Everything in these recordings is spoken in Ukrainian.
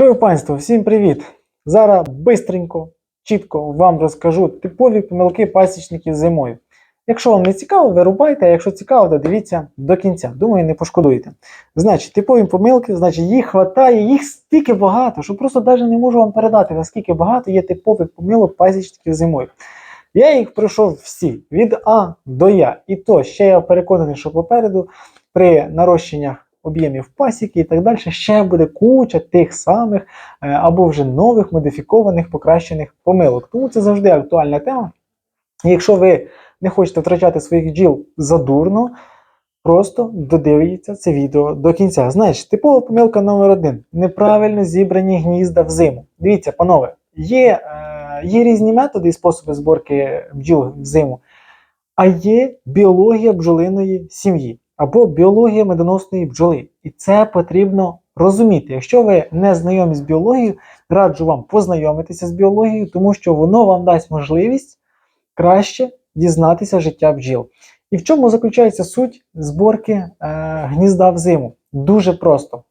Що панство, всім привіт! Зараз бистренько, чітко вам розкажу типові помилки пасічників зимою. Якщо вам не цікаво, вирубайте, а якщо цікаво, то дивіться до кінця. Думаю, не пошкодуєте. Значить, типові помилки, значить, їх хватає, їх стільки багато, що просто навіть не можу вам передати, наскільки багато є типових помилок пасічників зимою. Я їх пройшов всі від А до Я. І то ще я переконаний, що попереду при нарощеннях об'ємів пасіки і так далі, ще буде куча тих самих е, або вже нових, модифікованих, покращених помилок. Тому це завжди актуальна тема. І якщо ви не хочете втрачати своїх бджіл задурно, просто додивіться це відео до кінця. Знаєш, типова помилка номер один: неправильно зібрані гнізда взиму. Дивіться, панове, є, е, є різні методи і способи зборки бджіл взиму, а є біологія бджолиної сім'ї або біологія медоносної бджоли. І це потрібно розуміти. Якщо ви не знайомі з біологією, раджу вам познайомитися з біологією, тому що воно вам дасть можливість краще дізнатися життя бджіл. І в чому заключається суть зборки е, гнізда зиму? Дуже просто.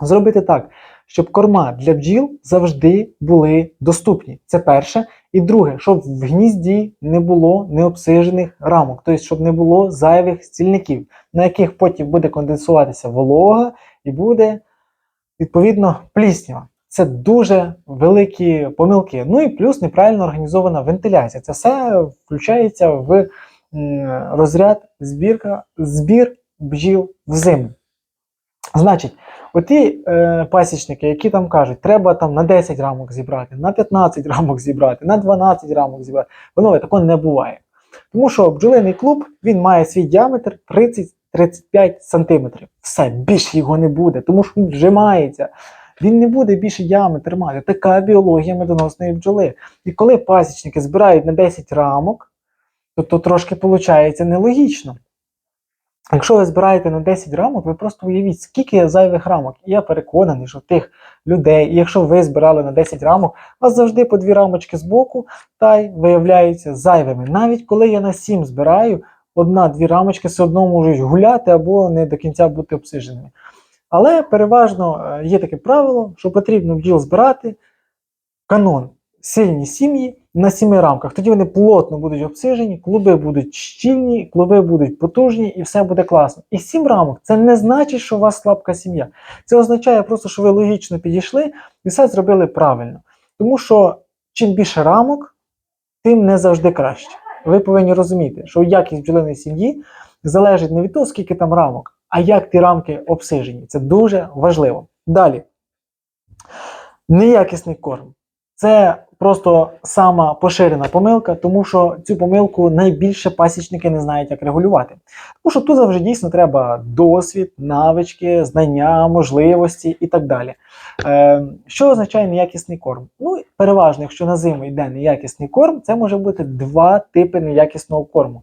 Зробити так, щоб корма для бджіл завжди були доступні. Це перше. І друге, щоб в гнізді не було необсижених рамок, тобто, щоб не було зайвих стільників, на яких потім буде конденсуватися волога і буде, відповідно, пліснява. Це дуже великі помилки. Ну і плюс неправильно організована вентиляція. Це все включається в розряд збірка, збір бджіл взиму. Значить, оті е, пасічники, які там кажуть, треба там на 10 рамок зібрати, на 15 рамок зібрати, на 12 рамок зібрати, воно такого не буває. Тому що бджолиний клуб він має свій діаметр 30-35 см. Все, більше його не буде, тому що він вжимається. Він не буде більше діаметр мати. Така біологія медоносної бджоли. І коли пасічники збирають на 10 рамок, то, то трошки виходить нелогічно. Якщо ви збираєте на 10 рамок, ви просто уявіть, скільки є зайвих рамок. І я переконаний, що тих людей, і якщо ви збирали на 10 рамок, у вас завжди по дві рамочки з боку та й виявляються зайвими. Навіть коли я на 7 збираю, одна-дві рамочки все одно можуть гуляти або не до кінця бути обсиженими. Але переважно е, є таке правило, що потрібно бджіл збирати канон сильні сім'ї на сіми рамках. Тоді вони плотно будуть обсижені, клуби будуть щільні, клуби будуть потужні і все буде класно. І сім рамок це не значить, що у вас слабка сім'я. Це означає просто, що ви логічно підійшли і все зробили правильно. Тому що чим більше рамок, тим не завжди краще. Ви повинні розуміти, що якість бджолиної сім'ї залежить не від того, скільки там рамок, а як ті рамки обсижені. Це дуже важливо. Далі. Неякісний корм. Це просто сама поширена помилка, тому що цю помилку найбільше пасічники не знають, як регулювати. Тому що тут завжди дійсно треба досвід, навички, знання, можливості і так далі. Е, що означає неякісний корм? Ну, переважно, якщо на зиму йде неякісний корм, це може бути два типи неякісного корму,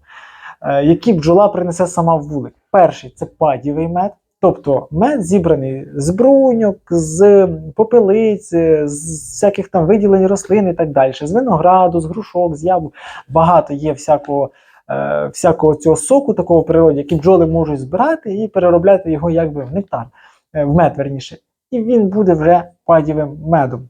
е, які бджола принесе сама в вулик. Перший це падівий мед. Тобто мед зібраний з бруньок, з попелиць, з всяких там виділень рослин і так далі, з винограду, з грушок, з яблук. Багато є всякого е, всякого цього соку такого в природі, який бджоли можуть збирати і переробляти його якби в нектар, е, в мед верніше. І він буде вже падівим медом.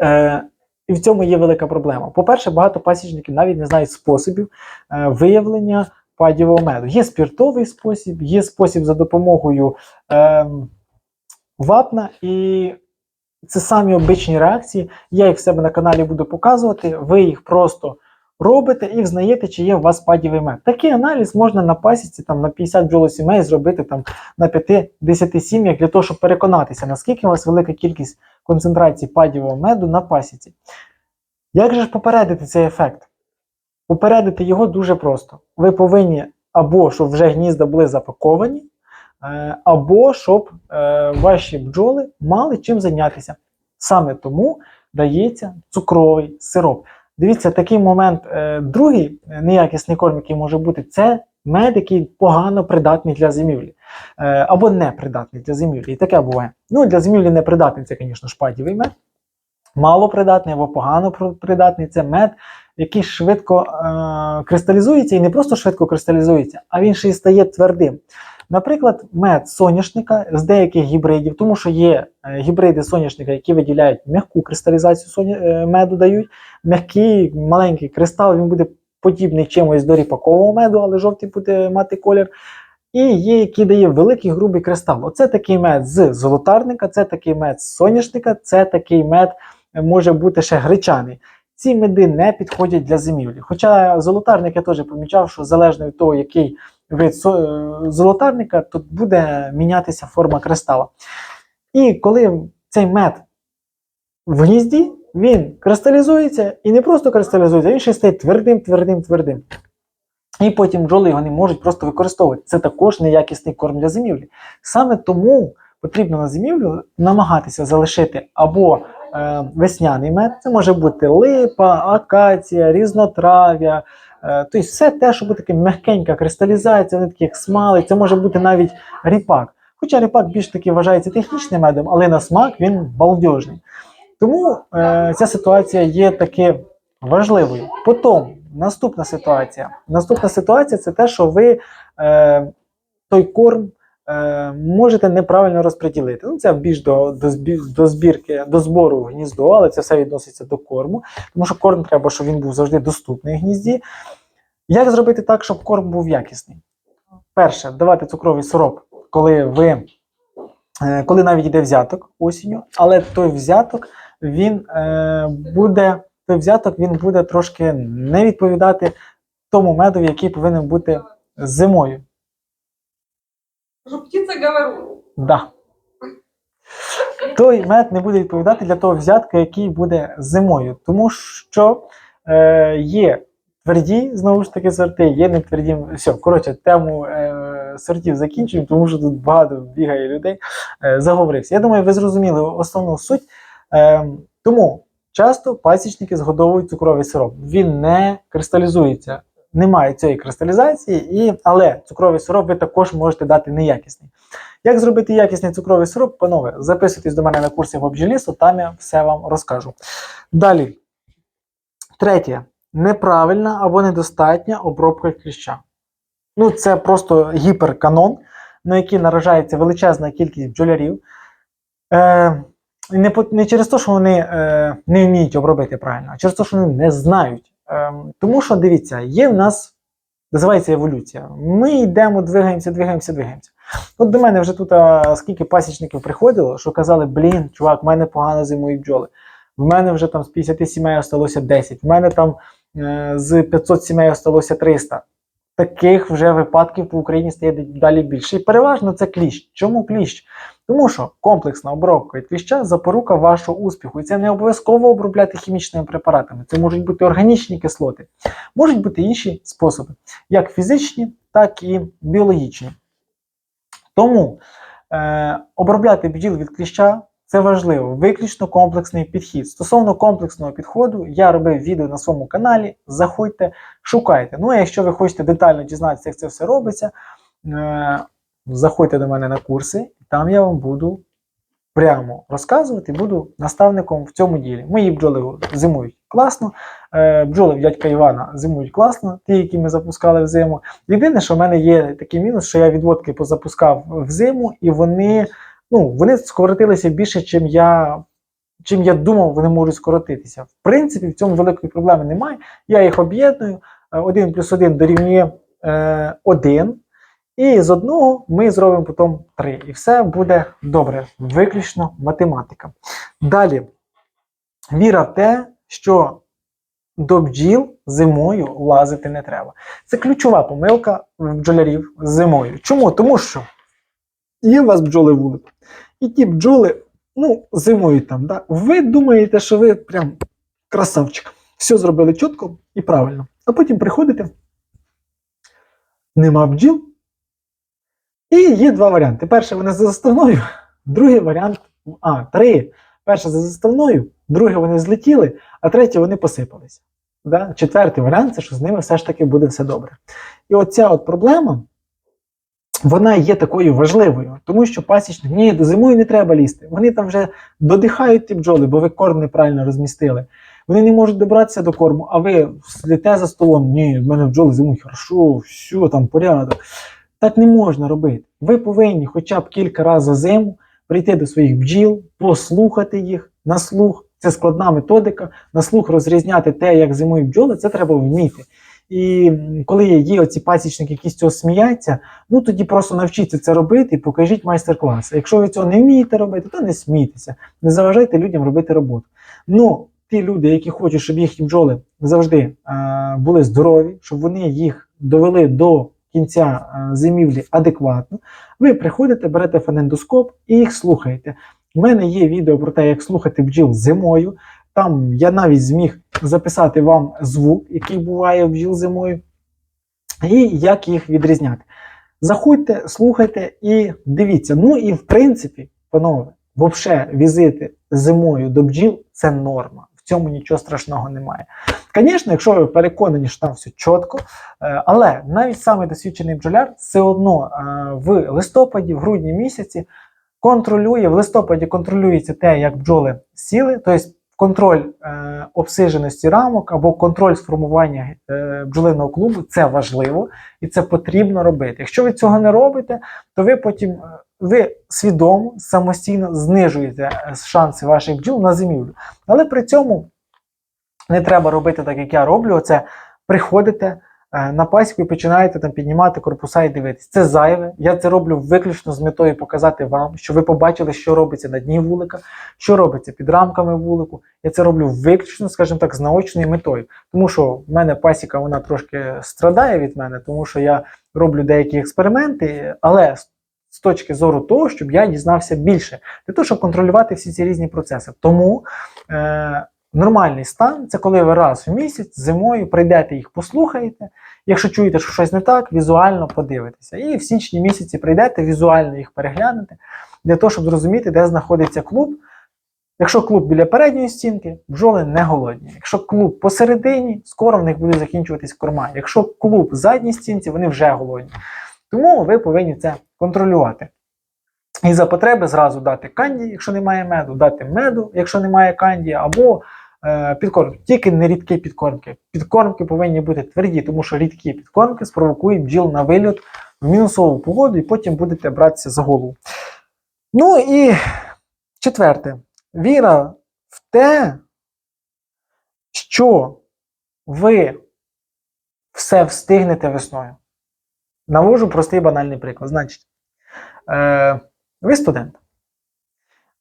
Е, і в цьому є велика проблема. По-перше, багато пасічників навіть не знають способів е, виявлення падівого меду. Є спіртовий спосіб, є спосіб за допомогою е, вапна, і це самі обичні реакції. Я їх в себе на каналі буду показувати. Ви їх просто робите і взнаєте, чи є у вас падівий мед. Такий аналіз можна на пасіці там, на 50 бджолосімей зробити там, на 5-10 сім'ях для того, щоб переконатися, наскільки у вас велика кількість концентрації падівого меду на пасіці. Як же ж попередити цей ефект? Попередити його дуже просто. Ви повинні або щоб вже гнізда були запаковані, е, або щоб е, ваші бджоли мали чим зайнятися. Саме тому дається цукровий сироп. Дивіться, такий момент. е, Другий неякісний корм, який може бути, це мед, який погано придатний для зимівлі. Або не придатний для зимівлі. І таке буває. Ну, для зимівлі не придатний, це, звісно, шпадівий мед. Мало придатний або погано придатний це мед, який швидко е, кристалізується і не просто швидко кристалізується, а він ще й стає твердим. Наприклад, мед соняшника з деяких гібридів, тому що є е, гібриди соняшника, які виділяють м'яку кристалізацію соня, е, меду дають. М'який маленький кристал, він буде подібний чимось до ріпакового меду, але жовтий буде мати колір. І є, який дає великий грубий кристал. Оце такий мед з золотарника, це такий мед з соняшника, це такий мед е, може бути ще гречаний. Ці меди не підходять для зимівлі. Хоча золотарник я теж помічав, що залежно від того, який вид е, золотарника, тут буде мінятися форма кристала. І коли цей мед в гнізді, він кристалізується і не просто кристалізується, він ще стає твердим, твердим, твердим. І потім бджоли його не можуть просто використовувати. Це також неякісний корм для зимівлі. Саме тому потрібно на зимівлю намагатися залишити або весняний мед, це може бути липа, акація, різнотрав'я, е, тобто все те, що буде таке м'якенька кристалізація, вони такі як смали, це може бути навіть ріпак. Хоча ріпак більш таки вважається технічним медом, але на смак він балдежний. Тому е, ця ситуація є таки важливою. Потім наступна ситуація. Наступна ситуація це те, що ви е, той корм е, можете неправильно розподілити. Ну, це більш до, до, до збірки, до збору в гніздо, але це все відноситься до корму, тому що корм треба, щоб він був завжди доступний в гнізді. Як зробити так, щоб корм був якісний? Перше, давати цукровий сироп, коли ви. е, Коли навіть йде взяток осінню, але той взяток він е, буде той взяток він буде трошки не відповідати тому медові, який повинен бути зимою. Что птица говорю. Да. Той мед не буде відповідати для того взятка, який буде зимою. Тому що е, є тверді, знову ж таки, сорти, є не тверді. Все, коротше, тему е, сортів закінчуємо, тому що тут багато бігає людей. Е, заговорився. Я думаю, ви зрозуміли основну суть. Е, тому часто пасічники згодовують цукровий сироп. Він не кристалізується. Немає цієї кристалізації, і, але цукровий сироп ви також можете дати неякісний. Як зробити якісний цукровий сироп, панове, записуйтесь до мене на курсі в обжелісу, там я все вам розкажу. Далі. Третє. Неправильна або недостатня обробка кліща. Ну, це просто гіперканон, на який наражається величезна кількість бджолярів. Е, не, не через те, що вони е, не вміють обробити правильно, а через те, що вони не знають. Е, тому що дивіться, є в нас, називається еволюція. Ми йдемо, двигаємося, двигаємося, двигаємося. От до мене вже тут а, скільки пасічників приходило, що казали, блін, чувак, в мене погано зимують бджоли. В мене вже там з 50 сімей осталося 10, в мене там е, з 500 сімей осталося 300. Таких вже випадків по Україні стає далі більше. І переважно це кліщ. Чому кліщ? Тому що комплексна обробка від кліща запорука вашого успіху. І це не обов'язково обробляти хімічними препаратами. Це можуть бути органічні кислоти, можуть бути інші способи, як фізичні, так і біологічні. Тому е, обробляти бджіл від кліща це важливо, виключно комплексний підхід. Стосовно комплексного підходу, я робив відео на своєму каналі. Заходьте, шукайте. Ну а якщо ви хочете детально дізнатися, як це все робиться, е, заходьте до мене на курси, там я вам буду прямо розказувати, буду наставником в цьому ділі. Мої бджоли зимують класно, е, бджоли дядька Івана зимують класно, ті, які ми запускали в зиму. Єдине, що в мене є такий мінус, що я відводки позапускав в зиму, і вони, ну, вони скоротилися більше, чим я. Чим я думав, вони можуть скоротитися. В принципі, в цьому великої проблеми немає. Я їх об'єдную. 1 плюс 1 дорівнює е, 1. І з одного ми зробимо потім 3. І все буде добре. Виключно математика. Далі. Віра в те, що до бджіл зимою лазити не треба. Це ключова помилка в бджолярів зимою. Чому? Тому що є у вас бджоли вулик, і ті бджоли ну, зимують там. Да? Ви думаєте, що ви прям красавчик. Все зробили чітко і правильно. А потім приходите, нема бджіл. І є два варіанти. Перший вони за заставною, другий варіант. А, три. Перше за заставною, друге вони злетіли, а третє вони посипалися. Да? Четвертий варіант це що з ними все ж таки буде все добре. І оця от проблема, вона є такою важливою, тому що пасічник, ні, до зимою не треба лізти. Вони там вже додихають ті бджоли, бо ви корм неправильно розмістили. Вони не можуть добратися до корму, а ви сліте за столом, ні, в мене бджоли зимують хорошо, все, там порядок. Так не можна робити. Ви повинні хоча б кілька разів за зиму прийти до своїх бджіл, послухати їх на слух. Це складна методика. На слух розрізняти те, як зимують бджоли, це треба вміти. І коли є оці пасічники, які з цього сміються, ну тоді просто навчіться це робити і покажіть майстер-клас. Якщо ви цього не вмієте робити, то не смійтеся, не заважайте людям робити роботу. Ну, ті люди, які хочуть, щоб їхні бджоли завжди е, були здорові, щоб вони їх довели до кінця е, зимівлі адекватно, ви приходите, берете фонендоскоп і їх слухаєте. У мене є відео про те, як слухати бджіл зимою. Там я навіть зміг записати вам звук, який буває бджіл зимою, і як їх відрізняти. Заходьте, слухайте і дивіться. Ну і в принципі, панове, взагалі візити зимою до бджіл це норма. Цьому нічого страшного немає. Звісно, якщо ви переконані, що там все чітко, е, але навіть самий досвідчений бджоляр все одно е, в листопаді, в грудні місяці контролює, в листопаді контролюється те, як бджоли сіли, тобто контроль е, обсиженості рамок або контроль сформування бджолиного клубу це важливо і це потрібно робити. Якщо ви цього не робите, то ви потім ви свідомо самостійно знижуєте е, шанси ваших бджіл на зимівлю. Але при цьому не треба робити так, як я роблю. Оце приходите е, на пасіку і починаєте там піднімати корпуса і дивитись. Це зайве. Я це роблю виключно з метою показати вам, що ви побачили, що робиться на дні вулика, що робиться під рамками вулику. Я це роблю виключно, скажімо так, з наочною метою. Тому що в мене пасіка вона трошки страдає від мене, тому що я роблю деякі експерименти, але з- точки зору того, щоб я дізнався більше, для того, щоб контролювати всі ці різні процеси. Тому е, нормальний стан це коли ви раз в місяць зимою прийдете їх послухаєте. Якщо чуєте, що щось не так, візуально подивитеся. І в січні місяці прийдете, візуально їх переглянете, для того, щоб зрозуміти, де знаходиться клуб. Якщо клуб біля передньої стінки, бджоли не голодні. Якщо клуб посередині, скоро в них буде закінчуватись корма. Якщо клуб в задній стінці, вони вже голодні. Тому ви повинні це контролювати. І за потреби зразу дати канді, якщо немає меду, дати меду, якщо немає канді, або е, підкормки. Тільки не рідкі підкормки. Підкормки повинні бути тверді, тому що рідкі підкормки спровокують бджіл на вильот в мінусову погоду, і потім будете братися за голову. Ну і четверте, віра в те, що ви все встигнете весною. Навожу простий банальний приклад. Значить, е, ви студент.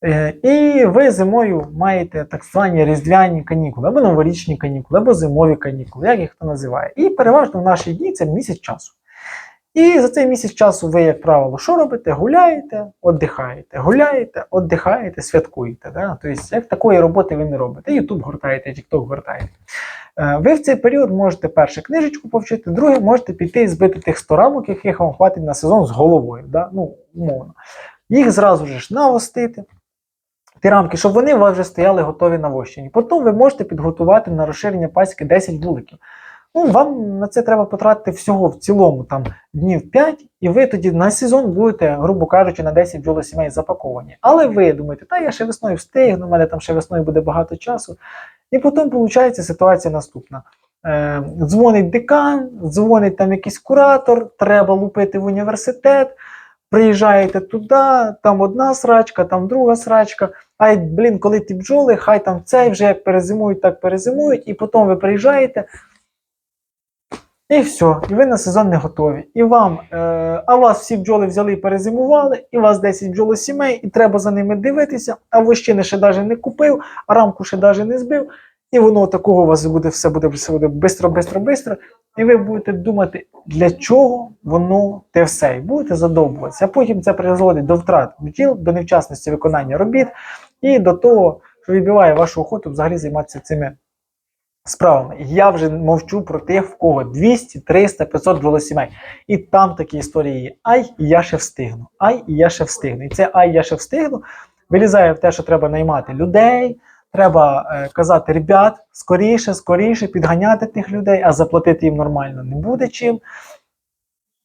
Е, і ви зимою маєте так звані різдвяні канікули, або новорічні канікули, або зимові канікули, як їх хто називає. І переважно в наші дні це місяць часу. І за цей місяць часу ви, як правило, що робите? Гуляєте, віддихаєте, гуляєте, віддихаєте, святкуєте. Да? Тобто, як такої роботи ви не робите. Ютуб гортаєте, Тікток гортаєте. Е, Ви в цей період можете перше книжечку повчити, друге можете піти і збити тих 100 рамок, яких вам хватить на сезон з головою. Да? Ну, умовно. Їх зразу ж навостити. Ті рамки, щоб вони у вас вже стояли готові на вощині. Потім ви можете підготувати на розширення пасіки 10 вуликів. Ну, вам на це треба потратити всього в цілому там днів 5, і ви тоді на сезон будете, грубо кажучи, на 10 бджолосімей запаковані. Але ви думаєте, та я ще весною встигну, у мене там ще весною буде багато часу. І потім виходить ситуація наступна. Е, дзвонить декан, дзвонить там якийсь куратор, треба лупити в університет. Приїжджаєте туди, там одна срачка, там друга срачка. Ай, блін, коли ті бджоли, хай там цей вже як перезимують, так перезимують, і потім ви приїжджаєте. І все, і ви на сезон не готові. І вам, е, а вас всі бджоли взяли і перезимували, і вас 10 бджолосімей, і треба за ними дивитися, а вощини ще навіть не купив, а рамку ще навіть не збив. І воно такого у вас буде все буде все буде бистро, бистро, бистро. І ви будете думати, для чого воно те все. І будете задовбуватися. А потім це призводить до втрат бджіл, до невчасності виконання робіт і до того, що відбиває вашу охоту взагалі займатися цими справами. Я вже мовчу про тих, в кого 200, 300, 500 бджолосімей. І там такі історії є. Ай, я ще встигну. Ай, я ще встигну. І це ай, я ще встигну. Вилізає в те, що треба наймати людей. Треба е, казати, ребят, скоріше, скоріше підганяти тих людей, а заплатити їм нормально не буде чим.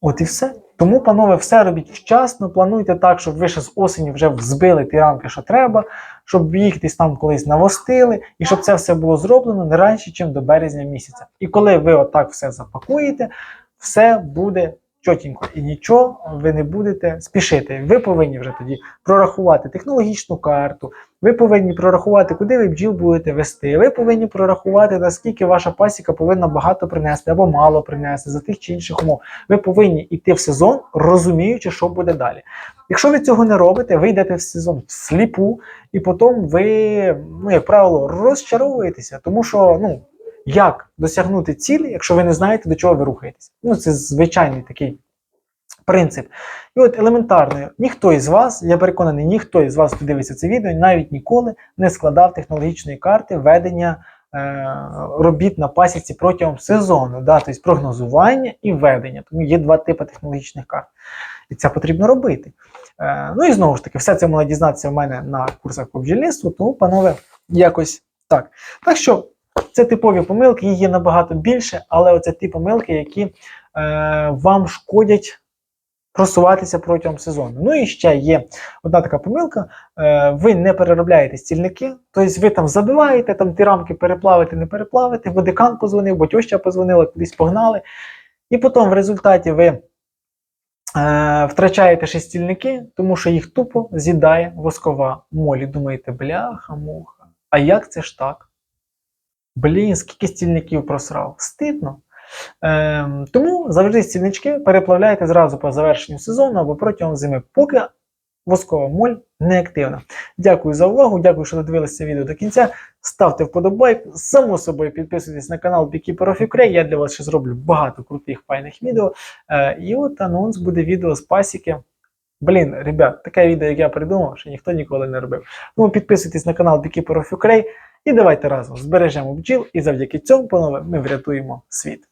От і все. Тому, панове, все робіть вчасно, плануйте так, щоб ви ще з осені вже взбили ті рамки, що треба, щоб їх десь там колись навостили, і щоб це все було зроблено не раніше, ніж до березня місяця. І коли ви отак все запакуєте, все буде чотенько. І нічого ви не будете спішити. Ви повинні вже тоді прорахувати технологічну карту, ви повинні прорахувати, куди ви бджіл будете вести. Ви повинні прорахувати, наскільки ваша пасіка повинна багато принести або мало принести за тих чи інших умов. Ви повинні йти в сезон, розуміючи, що буде далі. Якщо ви цього не робите, ви йдете в сезон всліпу, і потім ви, ну, як правило, розчаровуєтеся, тому що ну, як досягнути цілі, якщо ви не знаєте, до чого ви рухаєтесь. Ну, це звичайний такий принцип. І от елементарно, ніхто із вас, я переконаний, ніхто із вас, хто дивиться це відео, навіть ніколи не складав технологічної карти ведення е, робіт на пасіці протягом сезону, да, тобто прогнозування і ведення. Тому є два типи технологічних карт. І це потрібно робити. Е, ну і знову ж таки, все це можна дізнатися в мене на курсах по бджільництву, тому, панове, якось так. Так що це типові помилки, їх є набагато більше, але оце ті помилки, які е, вам шкодять просуватися протягом сезону. Ну і ще є одна така помилка: е, ви не переробляєте стільники, тобто ви там забиваєте, там ті рамки переплавити, не переплавити, бо декан позвонив, бо тьоща позвонила, кудись погнали. І потім в результаті ви е, втрачаєте ще стільники, тому що їх тупо з'їдає воскова моль. І Думаєте, бляха-муха, а як це ж так? Блін, скільки стільників просрав? Стидно. Ем, тому завжди стільнички переплавляйте зразу по завершенню сезону або протягом зими, поки воскова моль не активна. Дякую за увагу, дякую, що додивилися відео до кінця. Ставте вподобайк, само собою підписуйтесь на канал Beekeeper of. Я для вас ще зроблю багато крутих файних відео. Е, і от анонс буде відео з пасіки. Блін, ребят, таке відео, як я придумав, що ніхто ніколи не робив. Тому підписуйтесь на канал Beekeeper of і давайте разом збережемо бджіл, і завдяки цьому, панове, ми врятуємо світ.